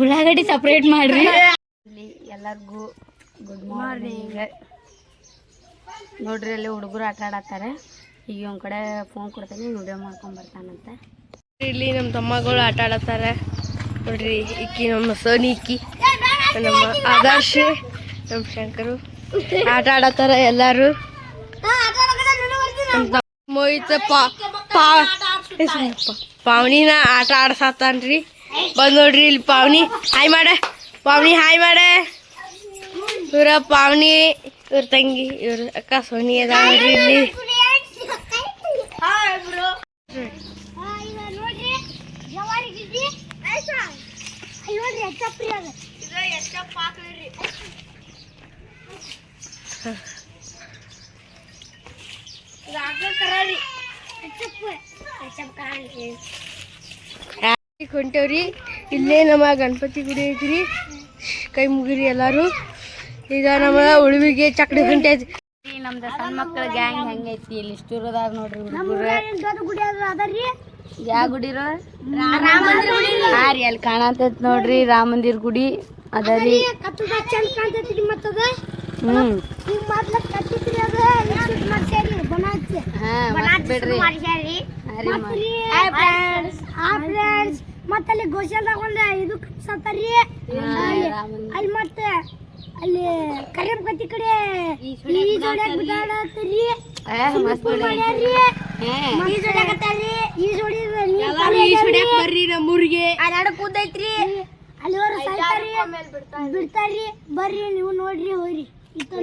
ಉಳ್ಳಾಗಡ್ಡಿ ಸಪ್ರೇಟ್ ಮಾಡ್ರಿ. ಇಲ್ಲಿ ಎಲ್ಲರಿಗೂ ಗುಡ್ ಮಾರ್ನಿಂಗ್ ನೋಡ್ರಿ ಅಲ್ಲಿ ಹುಡುಗರು ಆಟ ಆಡತ್ತಾರೆ. ಈಗ ಒಂದ್ ಕಡೆ ಫೋನ್ ಕೊಡ್ತೀನಿ ವಿಡಿಯೋ ಮಾಡ್ಕೊಂಡ್ ಬರ್ತಾನಂತೆ. ಇಲ್ಲಿ ನಮ್ಮ ತಮ್ಮಗಳು ಆಟ ಆಡತ್ತಾರೆ. ನೋಡ್ರಿ ಇಕ್ಕಿ ನಮ್ಮ ಸೋನಿ ಇಕ್ಕಿ ನಮ್ಮ ಆದರ್ಶ್ ನಮ್ಮ ಶಂಕರು ಆಟ ಆಡತ್ತಾರ ಎಲ್ಲಾರು. ಮೋಹಿತ ಪಾ. ಪಾವನಿನ ಆಟ ಆಡ್ಸತ್ತಾನ್ರಿ ಬಂದ್ ನೋಡ್ರಿ ಇಲ್ಲಿ ಪಾವನಿ ಹಾಯ್ ಮಾಡ ಪಾವನಿ ಹಾಯ್ ಮಾಡ ಇವ್ರ ಪಾವನಿ ಇವ್ರ ತಂಗಿ ಇವ್ರ ಅಕ್ಕ ಸೋನಿ ಅದ ನೋಡ್ರಿ ಇಲ್ಲಿ ಕೊಂಟೇವ್ರಿ. ಇಲ್ಲೇ ನಮ್ಮ ಗಣಪತಿ ಗುಡಿ ಐತ್ರಿ. ಕೈ ಮುಗಿರಿ ಎಲ್ಲಾರು. ಈಗ ನಮ್ಮ ಉಳುವಿಗೆ ಚಕ್ಡಿ ಗಂಟೆ ಐತಿ ನಮ್ದು ಸಣ್ಣ ಮಕ್ಕಳ ಗ್ಯಾಂಗ್ ಹೆಂಗೈತಿ ಇಲ್ಲಿ ಇಷ್ಟುರದಾಗ ನೋಡ್ರಿ ಯಾವ ಗುಡಿರೋ ಹಾ ರೀ ಅಲ್ಲಿ ಕಾಣತೈತಿ ನೋಡ್ರಿ ರಾಮ ಮಂದಿರ್ ಗುಡಿ ಅದ ರೀ. ಹ್ಮ್. ಹಾ ಬಿಡ್ರಿ. ಮತ್ತ್ ಮತ್ತಲ್ಲಿ ಗೋಶಾಲ ಒಂದು ಇದು ಸತ್ತರಿ ಅಲ್ಲಿ ಮತ್ತೆ ಅಲ್ಲಿ ಕರಿಯಂ ಕತ್ತಿ ಕಡೆ ಈ ಜೋಡ್ಯಾಗ ಬಿಡ್ರಿ. ಮಾಡ್ಯಾರ್ರಿ. ಈ ಜೋಡ್ಯಾಗತ್ತಾರ್ರಿ ಈ ಜೋಡಿ ಬರ್ರಿ ನಮ್ಮೂರಿಗೆ. ಎರಡು ಕೂದೈತ್ರಿ ಅಲ್ಲಿ ಅವ್ರು ಸಾಯ್ತಾರ್ರಿ. ಬಿಡ್ತಾರ್ರಿ. ಬರ್ರಿ ನೀವು ನೋಡ್ರಿ ಹೋಗ್ರಿ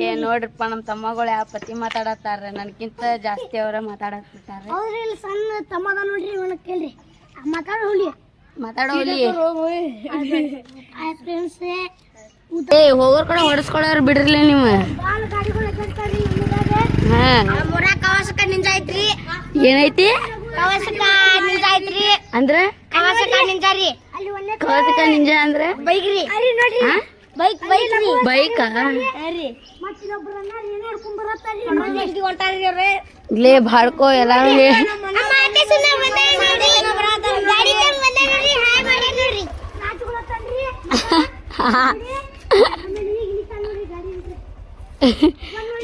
ಏ ನೋಡ್ರಿಪ್ಪ ನಮ್ಮ ತಮ್ಮಗಳು ಯಾವ ಪತಿ ಮಾತಾಡತ್ತಾರ ನನ್ಕಿಂತ ಜಾಸ್ತಿ ಅವ್ರ ಮಾತಾಡಕ್ಬಿಟ್ಟಾರ ಹೌದ್ರಿ ಇಲ್ಲಿ ಸಣ್ಣ ತಮ್ಮದ ನೋಡ್ರಿ ಇವನ ಕೇಳ್ರಿ. ಮಾತಾಡ ಫ್ರೆಂಡ್ಸ್ ಏ ಹೋಗೋರ್ ಕಡೆ ಹೊಡೆಸ್ಕೊಳ್ಳೋರು ಬಿಡ್ರಿ ನೀವು. ಏನೈತಿ? ಅಂದ್ರೆ ಕವಸಕ ಐತ್ರಿ ಅಂದ್ರ? ಕವಾಸಕ ನಿಂಜ ಅಲ್ಲಿ ಒಂದೇ ಕೌತಿಕ ನಿಂಜ ಅಂದ್ರೆ? ಬೈಕ್ ರೀ ಅರಿ ನೋಡ್ರಿ ಬೈಕ್? ಬೈಕ್ ರೀ. ಬೈಕ ರೀ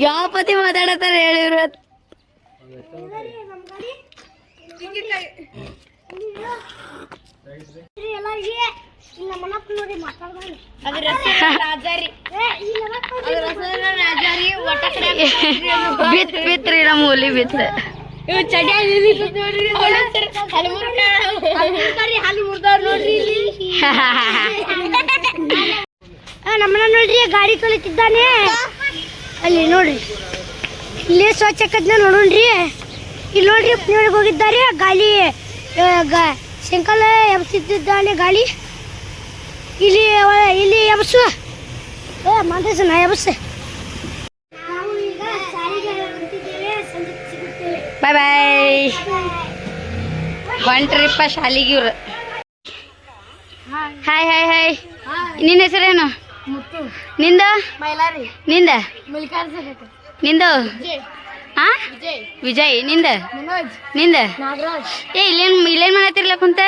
ಯಾವ ಪತಿ ಮಾತಾಡತ್ತಾರ ಹೇಳಿವ್ರ ಬಿತ್ ಬಿತ್ರಿ ನಮ್ಮ ಹುಲಿ ಬಿತ್. ಹಾಲು ಮುರ್ದಾರ ನೋಡ್ರಿ. ಇಲ್ಲಿ ನಮ್ಮನ್ನ ನೋಡ್ರಿ ಗಾಡಿ ತೊಳಿತಿದ್ದಾನೆ. ಅಲ್ಲಿ ನೋಡ್ರಿ. ಇಲ್ಲಿ ಸ್ವಚ್ಛಕದ್ನ ನೋಡೋಣ್ರಿ. ಇಲ್ಲಿ ನೋಡ್ರಿ ಪುಣ್ಯೊಳಗೆ ಹೋಗಿದ್ದಾರೆ. ಗಾಳಿ ಶಂಕಲ ಎಬ್ಸಿದ್ದಾನೆ ಗಾಳಿ. ಇಲ್ಲಿ ಇಲ್ಲಿ ಎಬ್ಸು. ಏ ಮಾದೇಶನ ಎಬ್ಸು. ಎಬ್ಸ ಬಾಯ್ ಬಾಯ್ ಹೊಂಟ್ರಿಪ್ಪ ಶಾಲಿಗೆ ಇವ್ರು ಹಾಯ್ ಹಾಯ್ ಹಾಯ್ ನಿನ್ನ ಹೆಸರೇನು? ನಿಂದ? ಮೈಲಾರಿ. ನಿಂದ? ನಿಂದು? ಹಾ ವಿಜಯ್. ನಿಂದ? ನಿಂದ? ನಾಗರಾಜ್. ಏ ಇಲ್ಲೇನ್ ಇಲ್ಲೇನ್ ಮಾಡತ್ತಿರ್ಲ ಕುಂತ?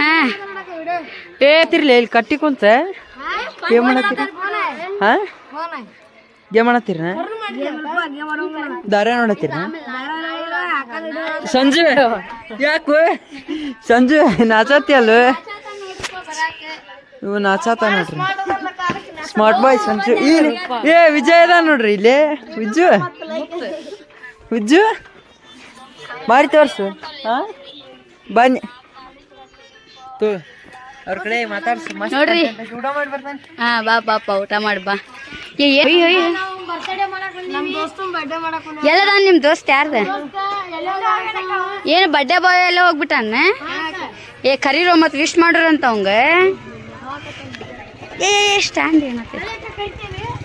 ಹಾ. ಏ ತಿರ್ಲಿ ಇಲ್ಲಿ ಕಟ್ಟಿ ಕುಂತ. ಏನ್ ಮಾಡತ್ತೀರಿ ಹಾ? ಏನ್ ಮಾಡತ್ತೀರ ದಾರ ನೋಡತ್ತೀರ ಸಂಜು ಯಾಕು? ಸಂಜು ನಾಚತ್ತಿ ಅಲ್ವ ಇವ್ ನಾಚಾತ ನೋಡ್ರಿ. ಸ್ಮಾರ್ಟ್ ಬಾಯ್ ಅಂತ ಇಲ್ಲಿ ಏ ವಿಜಯ್ ಅದ ನೋಡ್ರಿ ಇಲ್ಲಿ. ವಿಜ್ಜು ವಿಜ್ಜು ಮಾಡಿ ತೋರ್ಸು. ಹಾ ಬನ್ನಿ. ತೋ ಅವ್ರ ಕಡೆ ಮಾತಾಡ್ಸು. ನೋಡ್ರಿ. ಊಟ ಮಾಡಿ ಬರ್ತಾನೆ. ಹಾ ಬಾ ಬಾಪ ಊಟ ಮಾಡಿ ಬಾ. ನಮ್ಮ ಎಲ್ಲದ ನಿಮ್ ದೋಸ್ತ ಯಾರ್ದ? ಏನು ಬರ್ಡೇ ಬಾಯ್ ಎಲ್ಲ ಹೋಗ್ಬಿಟ್ಟಾನ? ಏ ಕರೀರೋ ಮತ್ತೆ ವಿಶ್ ಮಾಡ್ರಂತ ಅವಂಗ?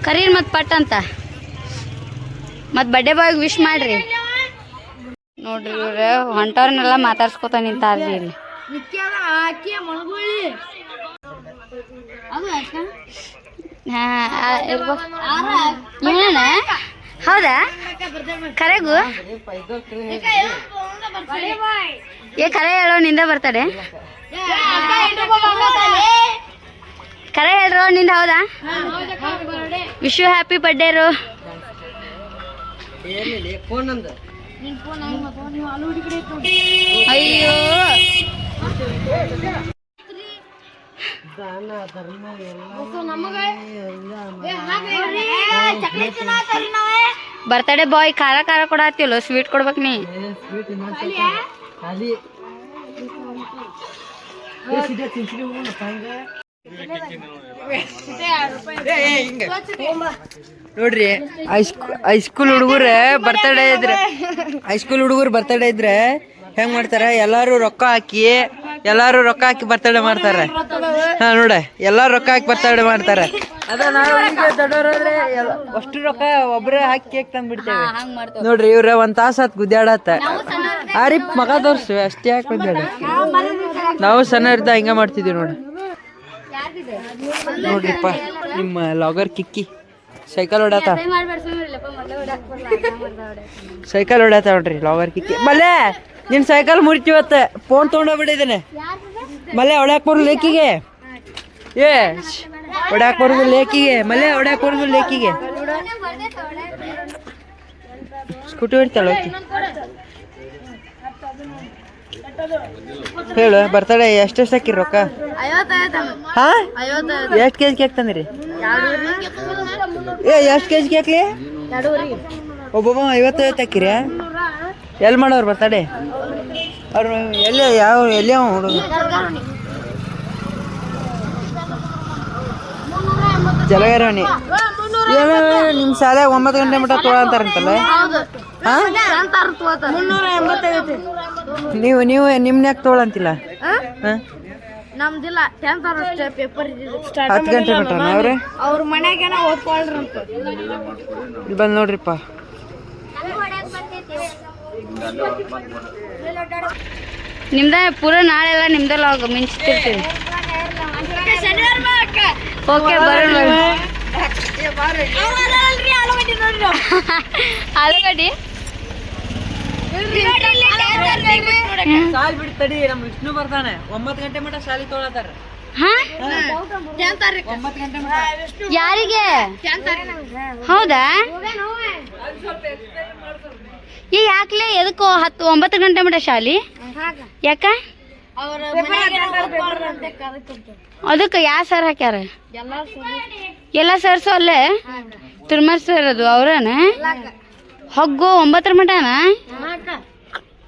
ಕರೀರ್ ಮತ್ ಪಟ್ ಅಂತ. ಮತ್ ಬಡ್ಡೆ ಬಾಯ್ ವಿಶ್ ಮಾಡ್ರಿ. ನೋಡ್ರಿ ಇವ್ರ, ಹೊಂಟವ್ರನ್ನೆಲ್ಲ ಮಾತಾಡ್ಸ್ಕೊತ ನಿಂತಾರ್ರಿ ಇಲ್ಲಿ. ಹಾ. ಹೌದಾ? ಕರೆಗೂ. ಏ, ಕರೆ ಹೇಳೋ, ನಿಂದ ಬರ್ತಾಡೆ. ಕರೆ ಹೇಳ್ರೋ, ನಿಂದ ಹೌದಾ? ವಿಶ್ ಯು ಹ್ಯಾಪಿ ಬರ್ಡೇ ರೋ. ಅಯ್ಯೋ. ಬರ್ತಡೇ ಬಾಯ್ ಖಾರ ಖಾರ ಕೊಡತ್ತಿಲ್ಲ ಸ್ವೀಟ್ ಕೊಡ್ಬೇಕು ನೀ. ನೋಡ್ರಿ ಹೈಸ್ಕೂಲ್ ಹುಡುಗರ ಬರ್ತಡೇ ಇದ್ರೆ ಹೈಸ್ಕೂಲ್ ಹುಡುಗರು ಬರ್ತಡೇ ಇದ್ರೆ ಹೆಂಗ್ ಮಾಡ್ತಾರ? ಎಲ್ಲಾರು ರೊಕ್ಕ ಹಾಕಿ ಎಲ್ಲಾರು ರೊಕ್ಕ ಹಾಕಿ ಬರ್ತಡೇ ಮಾಡ್ತಾರ. ಹಾ ನೋಡ ಎಲ್ಲಾರು ರೊಕ್ಕ ಹಾಕಿ ಬರ್ತಡೇ ಮಾಡ್ತಾರ. ಅದ ನಾವು ಈಗ ದೊಡ್ಡವರಾದ್ರೆ ಎಲ್ಲ- ಅಷ್ಟು ರೊಕ್ಕ ಒಬ್ರೇ ಹಾಕಿ ಕೇಕ್ ತಂದ್ಬಿಡ್ತೇವೆ. ನೋಡ್ರಿ ಇವ್ರ ಒಂದ್ ತಾಸ ಹತ್ ಗುದ್ದಾಡತ್ತ ಆರಿ ಮಗ ತೋರ್ಸು ಅಷ್ಟೇ ಯಾಕೆ ಗುದ್ದಾಡ ನಾವು ಸಣ್ಣ ಇರ್ದ ಹಿಂಗ ಮಾಡ್ತಿದ್ವಿ ನೋಡ್ರಿ ನೋಡ್ರಿಪ್ಪ ನಿಮ್ಮ ಲಾಗರ್ ಕಿಕ್ಕಿ ಸೈಕಲ್ ಹೊಡ್ಯಾತ ಸೈಕಲ್ ಹೊಡ್ಯಾತ ನೋಡ್ರಿ ಲಾಗರ್ ಕಿಕ್ಕಿ ಮಲ್ಲೆ ನಿನ್ ಸೈಕಲ್ ಮುರಿತಿವತ್ತ ಫೋನ್ ತೊಗೊಂಡೋಗ್ಬಿಟ್ಟಿದ್ದೇನೆ ಮಲ್ಲೆ ಹೊಡ್ಯಾಕ್ ಬರ್ ಲೇಕಿಗೆ ಏ ಹೊಡ್ಯಾಕ್ ಬರುದು ಲೇಕಿಗೆ ಮಲ್ಲೆ ಹೊಡ್ಯಾಕ್ ಬರುದು ಲೇಕಿಗೆ ಸ್ಕೂಟಿ ಹೊಡಿತಾಳ. ಹೇಳು, ಬರ್ತಡೆ ಎಷ್ಟೆಷ್ಟು ಹಾಕಿರಿ ರೊಕ್ಕ ಎಷ್ಟು ಕೆ ಜಿ ಕೇಕ್ ತಂದಿರಿ? ಏ, ಎಷ್ಟು ಕೆ ಜಿ ಕೇಕ್ಲಿ ಒಬ್ಬೊಬ್ಬ ಐವತ್ತೈವತ್ತು ಹಾಕಿರಿ. ಎಲ್ಲಿ ಮಾಡೋರು ಬರ್ತಡೆ? ಅವ್ರು ಎಲ್ಲಿ, ಯಾವ, ಎಲ್ಲಿ ಹುಡುಗ? ಏನು ನಿಮ್ಮ ಶಾಲೆ ಒಂಬತ್ತು ಗಂಟೆ ಮಟ್ಟ ತೊಳ ಅಂತಾರಂತಲ್ಲ ನೀವು ನೀವು ನಿಮ್ನ್ಯಾಕೆ ತೊಗೊಳಂತಿಲ್ಲ? ನಮ್ದಿಲ್ಲ ಟೆಂತ್ ಅಷ್ಟೇ ಪೇಪರ್ ಹತ್ತು ಗಂಟೆ ಮಟನ ಅವ್ರೆ? ಅವ್ರ ಮನ್ಯಾಗೇನ ಓದ್ಕೊಳ್ರಂತ. ಇಲ್ಲಿ ಬಂದು ನೋಡ್ರಿಪ್ಪ. ನಿಮ್ದ ಪೂರ ನಾಳೆ ಎಲ್ಲ ನಿಮ್ಮದೇ ಲಾಗ್ ಮಿಂಚ್ತಿರ್ತೀವಿ. ಓಕೆ ಬರೋಣ. ಆಲೂಗಡ್ಡಿ. ಸಾಲ್ ಬಿಡ್ತಡಿ ನಮ್ಮ ವಿಷ್ಣು ಬರ್ತಾನೆ ಒಂಬತ್ತು ಗಂಟೆ ಮಟ್ಟ ಶಾಲೆ ತೊಗೊಳತಾರ ಹಾ? ಒಂಬತ್ತು ಗಂಟೆ ಮಟ್ಟ ಯಾರಿಗೆ? ಹೌದಾ? ಈ ಯಾಕ್ಲೆ ಎದಕ್ಕೋ ಹತ್ತು ಒಂಬತ್ತು ಗಂಟೆ ಮಟ ಶಾಲಿ? ಯಾಕ? ಅದಕ್ಕೆ ಯಾವ ಸರ್ ಹಾಕ್ಯಾರ? ಎಲ್ಲ ಸರ್ಸು ಅಲ್ಲೇ? ತಿರುಮರ್ ಸರ್ ಅದು ಅವ್ರನ? ಹೊಗ್ಗು ಒಂಬತ್ತರ ಮಟನ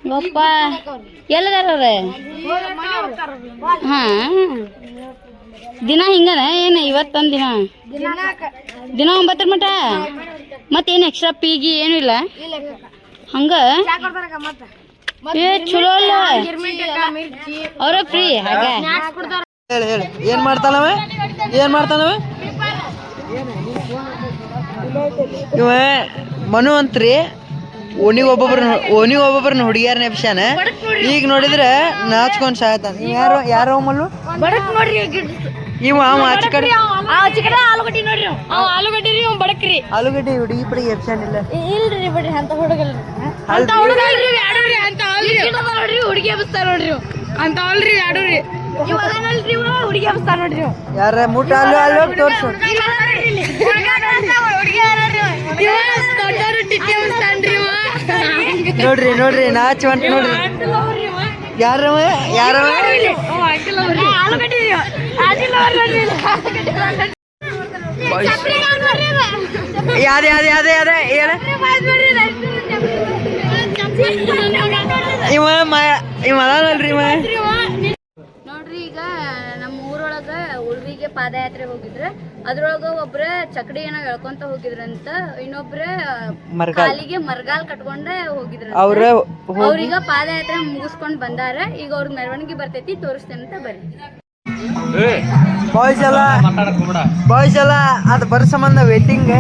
ಯಪ್ಪ ಎಲ್ಲದಾರ ಅವ್ರೆ ಹಾ. ದಿನ ಹಿಂಗನ? ಏನು ಇವತ್ತೊಂದ್ ದಿನ? ದಿನ ಒಂಬತ್ತರ ಮಟ ಮತ್ತೇನು ಎಕ್ಸ್ಟ್ರಾ ಪೀಗಿ ಏನು ಇಲ್ಲ? ಹಂಗ? ಚಲೋ ಅಲ್ಲ. ಅವ್ರ ಫ್ರೀ ಹಾಗ. ಹೇಳಿ ಹೇಳಿ. ಏನ್ ಮಾಡ್ತಾನವ? ಏನ್ ಮಾಡ್ತಾನವ? ಇವ ಮನು ಅಂತ್ರಿ. ಓಣಿಗೆ ಒಬ್ಬೊಬ್ರು ಓಣಿ ಒಬ್ಬೊಬ್ರನ್ನ ಹುಡುಗಿಯಾರ ನೆಪ್ಸ್ಯಾನ ಈಗ ನೋಡಿದ್ರೆ ನಾಚ್ಕೊಂಡ್ ಸಾಯ್ತಾನ. ಯಾರು ಯಾರೋ ಮಲ್ಲು? ಬಡಕ್ ನೋಡ್ರಿ ಇವ ಅವ ಆಚೆ ಕಡೆ. ಆಚೆ ಕಡೆ ಆಲೂಗಡ್ಡಿ ನೋಡ್ರಿ ಅವ್ ಆಲೂಗಡ್ಡಿ ರೀ ಬಡಕ್ರಿ. ಆಲೂಗಡ್ಡೆ ಹುಡುಗಿ ಪಡಿ ಎಪ್ಸ್ಯಾನ ಇಲ್ಲ. ಇಲ್ರಿ ಬಿಡ್ರಿ ಅಂತ ಹುಡುಗಲ್. ಅಂತ ಹುಡುಗಲ್ರಿ ಅಂತ ನೋಡ್ರಿ ಹುಡುಗಿ ನೋಡ್ರಿ ಅಂತ ಅಲ್ರಿ ಯಾಡ್ರಿ ಇವ ಹುಡುಗಿ ನೋಡ್ರಿ. ಯಾರ ಮುಟ್ಟ ಅಲ್ಲಿ ಅಲ್ಲಿ ತೋರ್ಸು. ಹುಡುಗಿ ಇವ. ದೊಡ್ಡವ್ರು ಟಿಟ್ಟಿ ಇವ. ನೋಡ್ರಿ ನೋಡ್ರಿ ನಾಚ್ ಅಂತ ನೋಡ್ರಿ. ಯಾರವ? ಯಾರವ? ಯಾರ ಯಾರ ಯಾರ ಯಾರ ರೀ ಇವ. ಇವ ಮ ಇವ ಅದಾನಲ್ರಿ ಇವ. ನೋಡ್ರಿ ಈಗ ನಮ್ಮ ಊರೊಳಗ ಉಳ್ವಿಗೆ ಪಾದಯಾತ್ರೆ ಹೋಗಿದ್ರ ಅದ್ರೊಳಗ ಒಬ್ರ ಚಕಡಿ ಏನೋ ಎಳ್ಕೊಂತ ಹೋಗಿದ್ರಂತ ಇನ್ನೊಬ್ರ ಮರ್ಗಾಲ್. ಕಾಲಿಗೆ ಮರ್ಗಾಲ್ ಕಟ್ಕೊಂಡ ಹೋಗಿದ್ರ ಅವ್ರ ಅವ್ರೀಗ ಪಾದಯಾತ್ರೆ ಮುಗಿಸ್ಕೊಂಡ್ ಬಂದಾರ ಈಗ ಅವ್ರ ಮೆರವಣಿಗೆ ಬರ್ತೈತಿ ತೋರಿಸ್ತೇನೆ ಅಂತ ಬರ್ರಿ. ಬಾಯ್ಸ್ ಎಲ್ಲ ಬಾಯ್ಸ್ ಎಲ್ಲ ಅದು ಬರೋ ಸಂಬಂಧ ವೇಟಿಂಗ್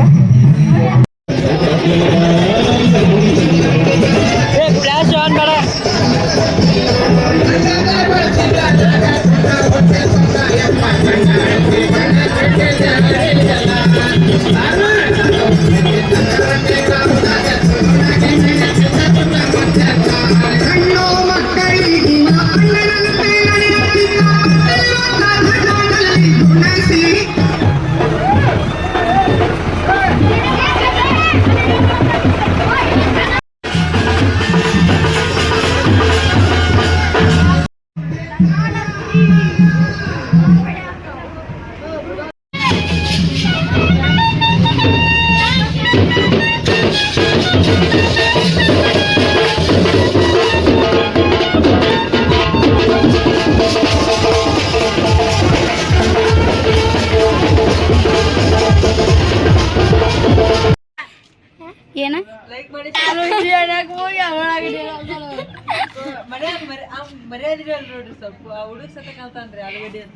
ಮರ್ಯಾದಿರಲ್ಲ ನೋಡ್ರಿ ಸ್ವಲ್ಪ. ಆ ಹುಡುಗ ಸತ ಕಲ್ತಾನ್ರಿ ಆಲೂಗಡ್ಡೆ ಅಂತ.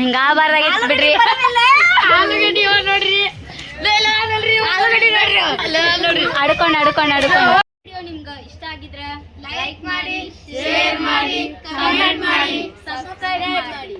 ಹಿಂಗ ಬಾರಾಗಿತ್ತು ಬಿಡ್ರಿ. ಅಡ್ಕೊಂಡು ಅಡ್ಕೊಂಡು ಅಡ್ಕೊಂಡು ವಿಡಿಯೋ ನಿಮ್ಗೆ ಇಷ್ಟ ಆಗಿದ್ರೆ ಲೈಕ್ ಮಾಡಿ ಶೇರ್ ಮಾಡಿ ಕಮೆಂಟ್ ಮಾಡಿ ಸಬ್ಸ್ಕ್ರೈಬ್ ಮಾಡಿ.